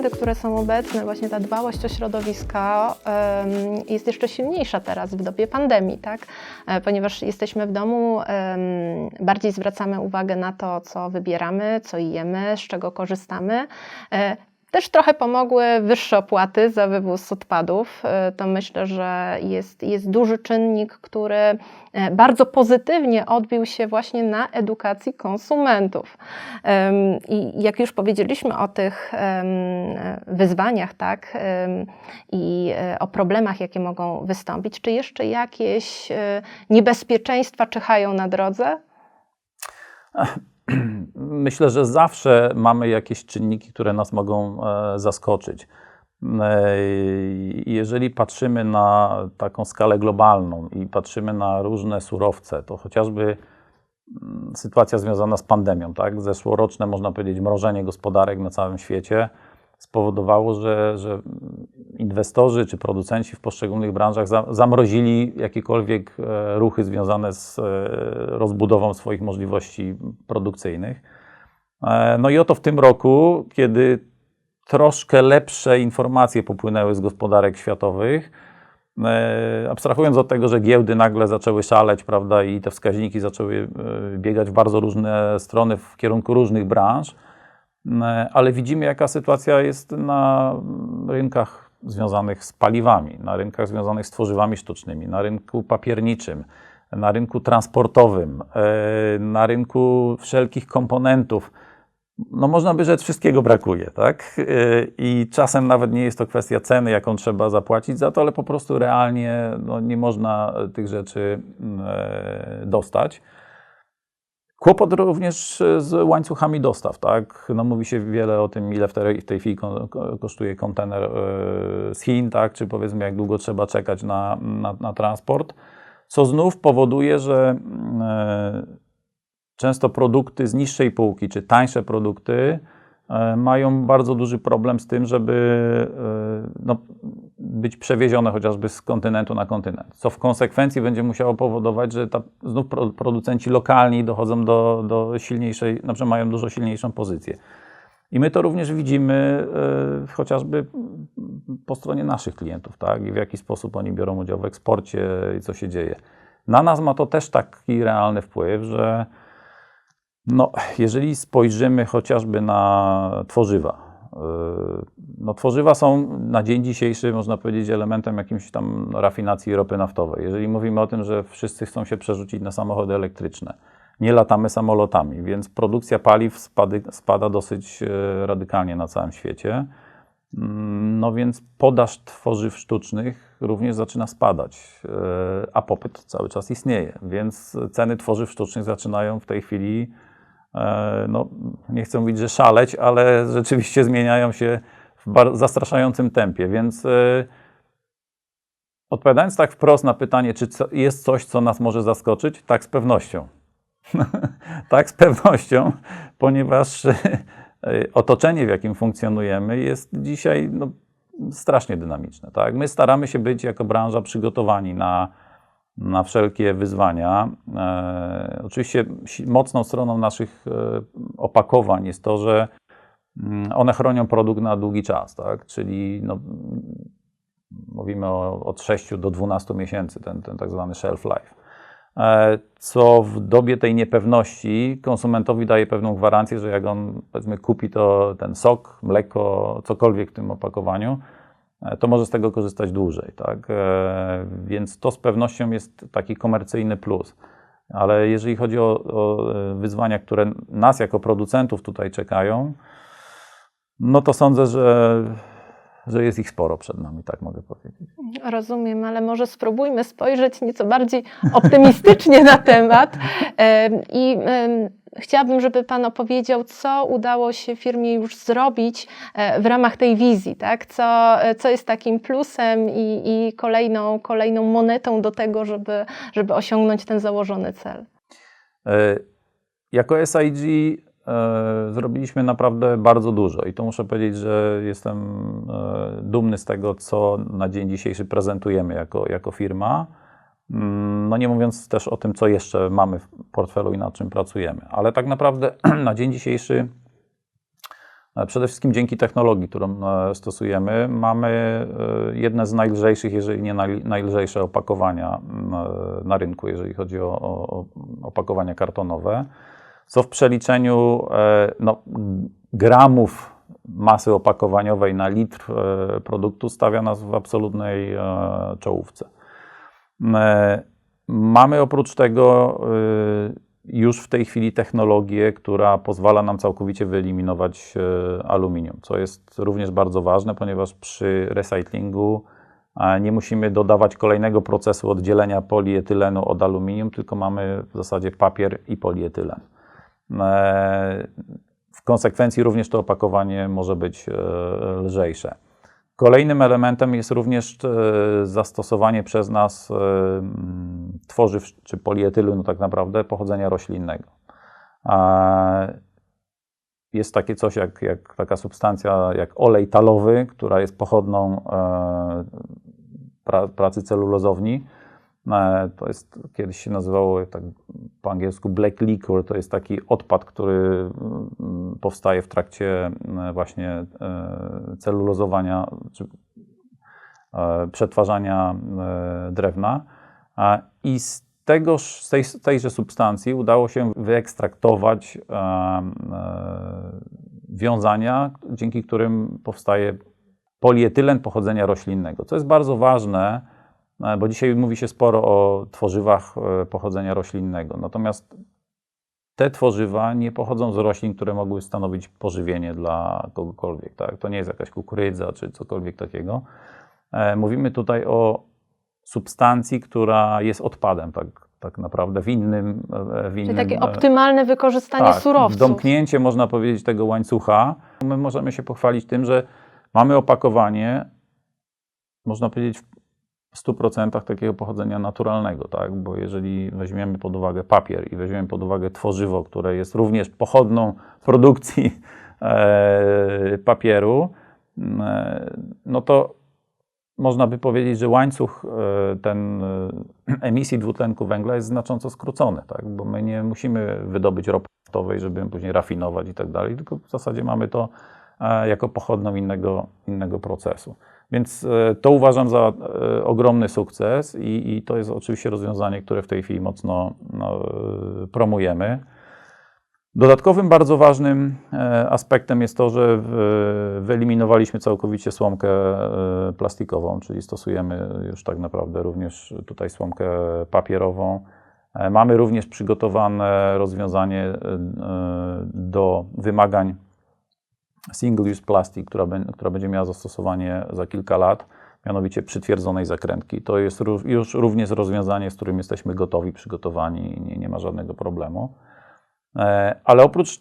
trendy, które są obecne, właśnie ta dbałość o środowisko jest jeszcze silniejsza teraz w dobie pandemii, tak? E, Ponieważ jesteśmy w domu, bardziej zwracamy uwagę na to, co wybieramy, co jemy, z czego korzystamy. Też trochę pomogły wyższe opłaty za wywóz odpadów. E, To myślę, że jest, jest duży czynnik, który e, bardzo pozytywnie odbił się właśnie na edukacji konsumentów. I jak już powiedzieliśmy o tych wyzwaniach, tak, i e, o problemach, jakie mogą wystąpić, czy jeszcze jakieś niebezpieczeństwa czyhają na drodze? Myślę, że zawsze mamy jakieś czynniki, które nas mogą e, zaskoczyć. E, Jeżeli patrzymy na taką skalę globalną i patrzymy na różne surowce, to chociażby mm, sytuacja związana z pandemią, tak? Zeszłoroczne, można powiedzieć, mrożenie gospodarek na całym świecie spowodowało, że, że inwestorzy czy producenci w poszczególnych branżach za, zamrozili jakiekolwiek e, ruchy związane z e, rozbudową swoich możliwości produkcyjnych. E, No i oto w tym roku, kiedy troszkę lepsze informacje popłynęły z gospodarek światowych, abstrahując od tego, że giełdy nagle zaczęły szaleć, prawda, i te wskaźniki zaczęły biegać w bardzo różne strony w kierunku różnych branż, ale widzimy, jaka sytuacja jest na rynkach związanych z paliwami, na rynkach związanych z tworzywami sztucznymi, na rynku papierniczym, na rynku transportowym, e, na rynku wszelkich komponentów. No można by rzec, wszystkiego brakuje, tak? E, I czasem nawet nie jest to kwestia ceny, jaką trzeba zapłacić za to, ale po prostu realnie no, nie można tych rzeczy mm, e, dostać. Kłopot również z łańcuchami dostaw, tak? No mówi się wiele o tym, ile w tej, w tej chwili ko- ko- kosztuje kontener e, z Chin, tak? Czy powiedzmy, jak długo trzeba czekać na, na, na transport, co znów powoduje, że mm, e, często produkty z niższej półki, czy tańsze produkty e, mają bardzo duży problem z tym, żeby e, no, być przewiezione chociażby z kontynentu na kontynent, co w konsekwencji będzie musiało powodować, że ta, znów pro- producenci lokalni dochodzą do, do silniejszej, znaczy mają dużo silniejszą pozycję. I my to również widzimy e, chociażby po stronie naszych klientów, tak? I w jaki sposób oni biorą udział w eksporcie i co się dzieje. Na nas ma to też taki realny wpływ, że no, jeżeli spojrzymy chociażby na tworzywa, no, tworzywa są na dzień dzisiejszy, można powiedzieć, elementem jakimś tam rafinacji ropy naftowej. Jeżeli mówimy o tym, że wszyscy chcą się przerzucić na samochody elektryczne, nie latamy samolotami, więc produkcja paliw spady, spada dosyć e, radykalnie na całym świecie. Mm, No więc podaż tworzyw sztucznych również zaczyna spadać, e, a popyt cały czas istnieje, więc ceny tworzyw sztucznych zaczynają w tej chwili, no nie chcę mówić, że szaleć, ale rzeczywiście zmieniają się w zastraszającym tempie, więc e, odpowiadając tak wprost na pytanie, czy jest coś, co nas może zaskoczyć, tak z pewnością. tak, z pewnością, ponieważ e, otoczenie, w jakim funkcjonujemy, jest dzisiaj no, strasznie dynamiczne. Tak? My staramy się być jako branża przygotowani na, na wszelkie wyzwania. E, oczywiście mocną stroną naszych e, opakowań jest to, że mm, one chronią produkt na długi czas, tak? czyli no, mówimy o, od 6 do 12 miesięcy, ten, ten tak zwany shelf life e, co w dobie tej niepewności konsumentowi daje pewną gwarancję, że jak on powiedzmy kupi to ten sok, mleko, cokolwiek w tym opakowaniu, to może z tego korzystać dłużej, tak? E, Więc to z pewnością jest taki komercyjny plus. Ale jeżeli chodzi o, o e, wyzwania, które nas jako producentów tutaj czekają, no to sądzę, że, że jest ich sporo przed nami, tak mogę powiedzieć. Rozumiem, ale może spróbujmy spojrzeć nieco bardziej optymistycznie na temat. Em, I chciałabym, żeby Pan opowiedział, co udało się firmie już zrobić e, w ramach tej wizji, tak? co, co jest takim plusem i, i kolejną, kolejną monetą do tego, żeby, żeby osiągnąć ten założony cel. E, Jako SIG e, zrobiliśmy naprawdę bardzo dużo i to muszę powiedzieć, że jestem dumny z tego, co na dzień dzisiejszy prezentujemy jako, jako firma. No nie mówiąc też o tym, co jeszcze mamy w portfelu i nad czym pracujemy. Ale tak naprawdę na dzień dzisiejszy E, Przede wszystkim dzięki technologii, którą e, stosujemy, mamy e, jedne z najlżejszych, jeżeli nie naj- najlżejsze opakowania na rynku, jeżeli chodzi o, o, opakowania kartonowe, co w przeliczeniu no, gramów masy opakowaniowej na litr produktu stawia nas w absolutnej czołówce. E, Mamy oprócz tego e, już w tej chwili technologię, która pozwala nam całkowicie wyeliminować e, aluminium, co jest również bardzo ważne, ponieważ przy recyklingu nie musimy dodawać kolejnego procesu oddzielenia polietylenu od aluminium, tylko mamy w zasadzie papier i polietylen. E, W konsekwencji również to opakowanie może być e, lżejsze. Kolejnym elementem jest również e, zastosowanie przez nas e, tworzyw czy polietylenu tak naprawdę pochodzenia roślinnego. Jest takie coś jak, jak taka substancja jak olej talowy, która jest pochodną e, pra, pracy celulozowni. To jest, kiedyś się nazywało tak po angielsku black liquor, to jest taki odpad, który mm, powstaje w trakcie mm, właśnie e, celulozowania czy e, przetwarzania e, drewna. I z, tegoż, z tej, tejże substancji udało się wyekstraktować wiązania, dzięki którym powstaje polietylen pochodzenia roślinnego, co jest bardzo ważne, bo dzisiaj mówi się sporo o tworzywach e, pochodzenia roślinnego. Natomiast te tworzywa nie pochodzą z roślin, które mogły stanowić pożywienie dla kogokolwiek. Tak? To nie jest jakaś kukurydza czy cokolwiek takiego. E, Mówimy tutaj o substancji, która jest odpadem, tak, tak naprawdę w innym. e, W Czyli innym takie e, optymalne wykorzystanie tak, surowców. Domknięcie, można powiedzieć, tego łańcucha. My możemy się pochwalić tym, że mamy opakowanie, można powiedzieć, 100% takiego pochodzenia naturalnego, tak? Bo jeżeli weźmiemy pod uwagę papier i weźmiemy pod uwagę tworzywo, które jest również pochodną produkcji e, papieru, m, e, no to można by powiedzieć, że łańcuch e, ten e, emisji dwutlenku węgla jest znacząco skrócony, tak? bo my nie musimy wydobyć ropy naftowej, żeby ją później rafinować i tak dalej, tylko w zasadzie mamy to e, jako pochodną innego, innego procesu. Więc e, to uważam za e, ogromny sukces i, i to jest oczywiście rozwiązanie, które w tej chwili mocno no, e, promujemy. Dodatkowym bardzo ważnym aspektem jest to, że wyeliminowaliśmy całkowicie słomkę plastikową, czyli stosujemy już tak naprawdę również tutaj słomkę papierową. Mamy również przygotowane rozwiązanie do wymagań single-use plastic, która, która będzie miała zastosowanie za kilka lat, mianowicie przytwierdzonej zakrętki. To jest już również rozwiązanie, z którym jesteśmy gotowi, przygotowani i nie, nie ma żadnego problemu. E, Ale oprócz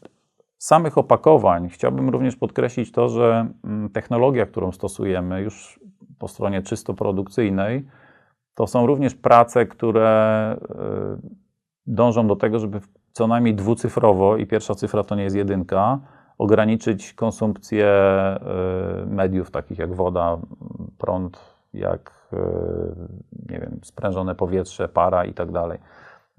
samych opakowań chciałbym również podkreślić to, że mm, technologia, którą stosujemy już po stronie czysto produkcyjnej, to są również prace, które e, dążą do tego, żeby co najmniej dwucyfrowo, i pierwsza cyfra to nie jest jedynka, ograniczyć konsumpcję e, mediów takich jak woda, prąd, jak e, nie wiem, sprężone powietrze, para i tak dalej.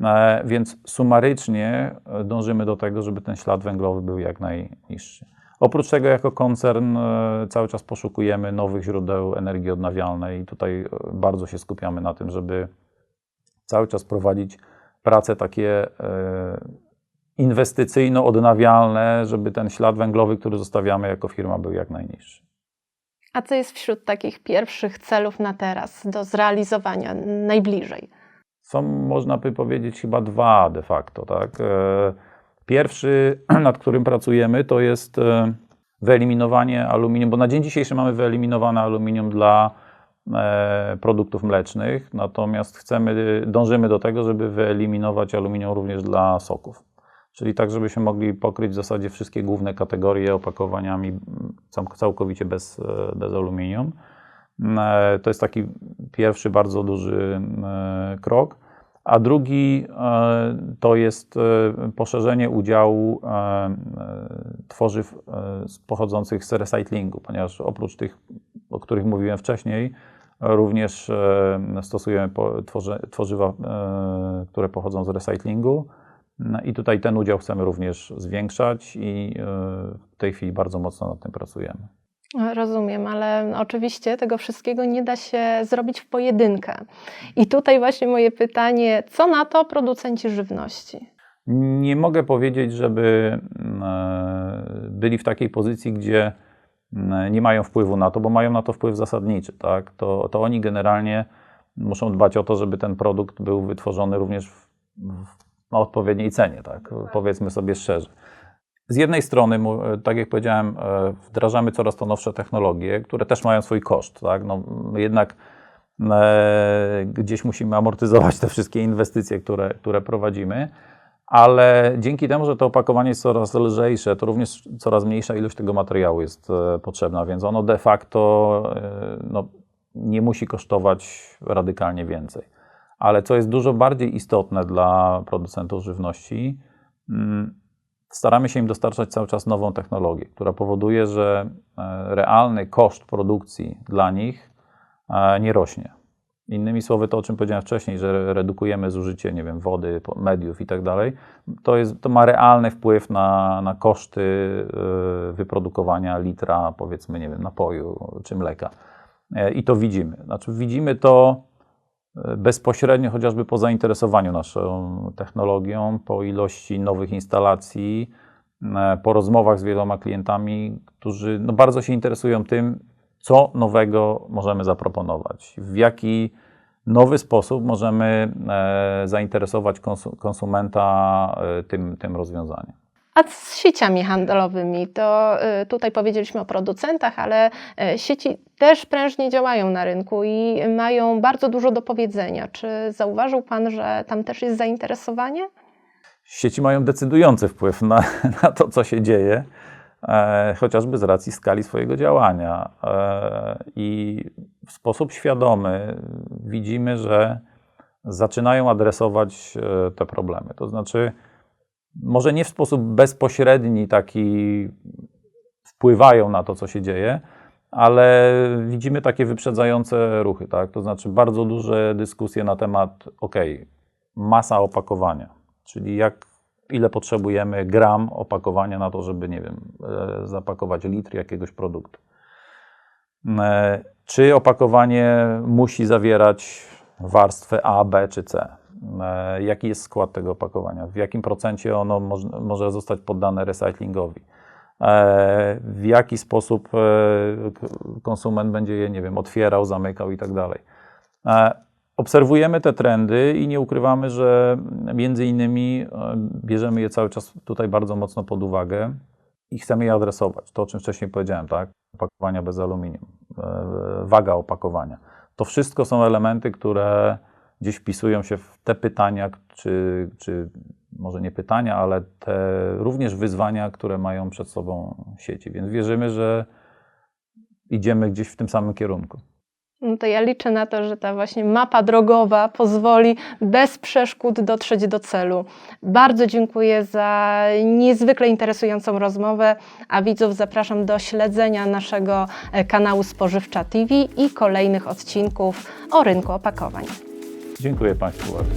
E, Więc sumarycznie e, dążymy do tego, żeby ten ślad węglowy był jak najniższy. Oprócz tego, jako koncern, e, cały czas poszukujemy nowych źródeł energii odnawialnej i tutaj bardzo się skupiamy na tym, żeby cały czas prowadzić prace takie inwestycyjno-odnawialne, żeby ten ślad węglowy, który zostawiamy jako firma, był jak najniższy. A co jest wśród takich pierwszych celów na teraz do zrealizowania najbliżej? Są, można by powiedzieć, chyba dwa de facto. Tak? E, Pierwszy, nad którym pracujemy, to jest e, wyeliminowanie aluminium, bo na dzień dzisiejszy mamy wyeliminowane aluminium dla e, produktów mlecznych, natomiast chcemy, dążymy do tego, żeby wyeliminować aluminium również dla soków. Czyli tak, żebyśmy mogli pokryć w zasadzie wszystkie główne kategorie opakowaniami całkowicie bez, e, bez aluminium. E, To jest taki pierwszy bardzo duży e, krok. A drugi to jest poszerzenie udziału tworzyw pochodzących z recyklingu, ponieważ oprócz tych, o których mówiłem wcześniej, również stosujemy tworzywa, które pochodzą z recyklingu. No I tutaj ten udział chcemy również zwiększać i e, w tej chwili bardzo mocno nad tym pracujemy. Rozumiem, ale oczywiście tego wszystkiego nie da się zrobić w pojedynkę. I tutaj właśnie moje pytanie, co na to producenci żywności? Nie mogę powiedzieć, żeby e, byli w takiej pozycji, gdzie mm, nie mają wpływu na to, bo mają na to wpływ zasadniczy. Tak? To, to oni generalnie muszą dbać o to, żeby ten produkt był wytworzony również w, w, na odpowiedniej cenie, tak? powiedzmy sobie szczerze. Z jednej strony, e, tak jak powiedziałem, e, wdrażamy coraz to nowsze technologie, które też mają swój koszt. Tak? No, jednak e, gdzieś musimy amortyzować te wszystkie inwestycje, które, które prowadzimy, ale dzięki temu, że to opakowanie jest coraz lżejsze, to również coraz mniejsza ilość tego materiału jest potrzebna, więc ono de facto no, nie musi kosztować radykalnie więcej. Ale co jest dużo bardziej istotne dla producentów żywności, mm, staramy się im dostarczać cały czas nową technologię, która powoduje, że e, realny koszt produkcji dla nich e, nie rośnie. Innymi słowy, to o czym powiedziałem wcześniej, że redukujemy zużycie, nie wiem, wody, mediów i tak dalej, to, ma realny wpływ na, na koszty e, wyprodukowania litra, powiedzmy, nie wiem, napoju czy mleka. I to widzimy. Znaczy, widzimy to bezpośrednio, chociażby po zainteresowaniu naszą technologią, po ilości nowych instalacji, e, po rozmowach z wieloma klientami, którzy no, bardzo się interesują tym, co nowego możemy zaproponować, w jaki nowy sposób możemy e, zainteresować konsu- konsumenta e, tym, tym rozwiązaniem. A z sieciami handlowymi, to y, tutaj powiedzieliśmy o producentach, ale y, sieci też prężnie działają na rynku i mają bardzo dużo do powiedzenia. Czy zauważył Pan, że tam też jest zainteresowanie? Sieci mają decydujący wpływ na, na to, co się dzieje, e, chociażby z racji skali swojego działania. E, I w sposób świadomy widzimy, że zaczynają adresować e, te problemy. To znaczy, może nie w sposób bezpośredni taki wpływają na to, co się dzieje, ale widzimy takie wyprzedzające ruchy, tak? To znaczy bardzo duże dyskusje na temat, ok, masa opakowania, czyli jak, ile potrzebujemy gram opakowania na to, żeby, nie wiem, e, zapakować litr jakiegoś produktu. E, Czy opakowanie musi zawierać warstwę A, B czy C? E, Jaki jest skład tego opakowania? W jakim procencie ono moż- może zostać poddane recyklingowi? E, W jaki sposób e, konsument będzie je, nie wiem, otwierał, zamykał i tak dalej. Obserwujemy te trendy i nie ukrywamy, że między innymi bierzemy je cały czas tutaj bardzo mocno pod uwagę i chcemy je adresować. To, o czym wcześniej powiedziałem, tak? Opakowania bez aluminium, waga opakowania. To wszystko są elementy, które gdzieś wpisują się w te pytania, czy, czy może nie pytania, ale te również wyzwania, które mają przed sobą sieci. Więc wierzymy, że idziemy gdzieś w tym samym kierunku. No to ja liczę na to, że ta właśnie mapa drogowa pozwoli bez przeszkód dotrzeć do celu. Bardzo dziękuję za niezwykle interesującą rozmowę, a widzów zapraszam do śledzenia naszego e, kanału Spożywcza TV i kolejnych odcinków o rynku opakowań. Dziękuję Państwu bardzo.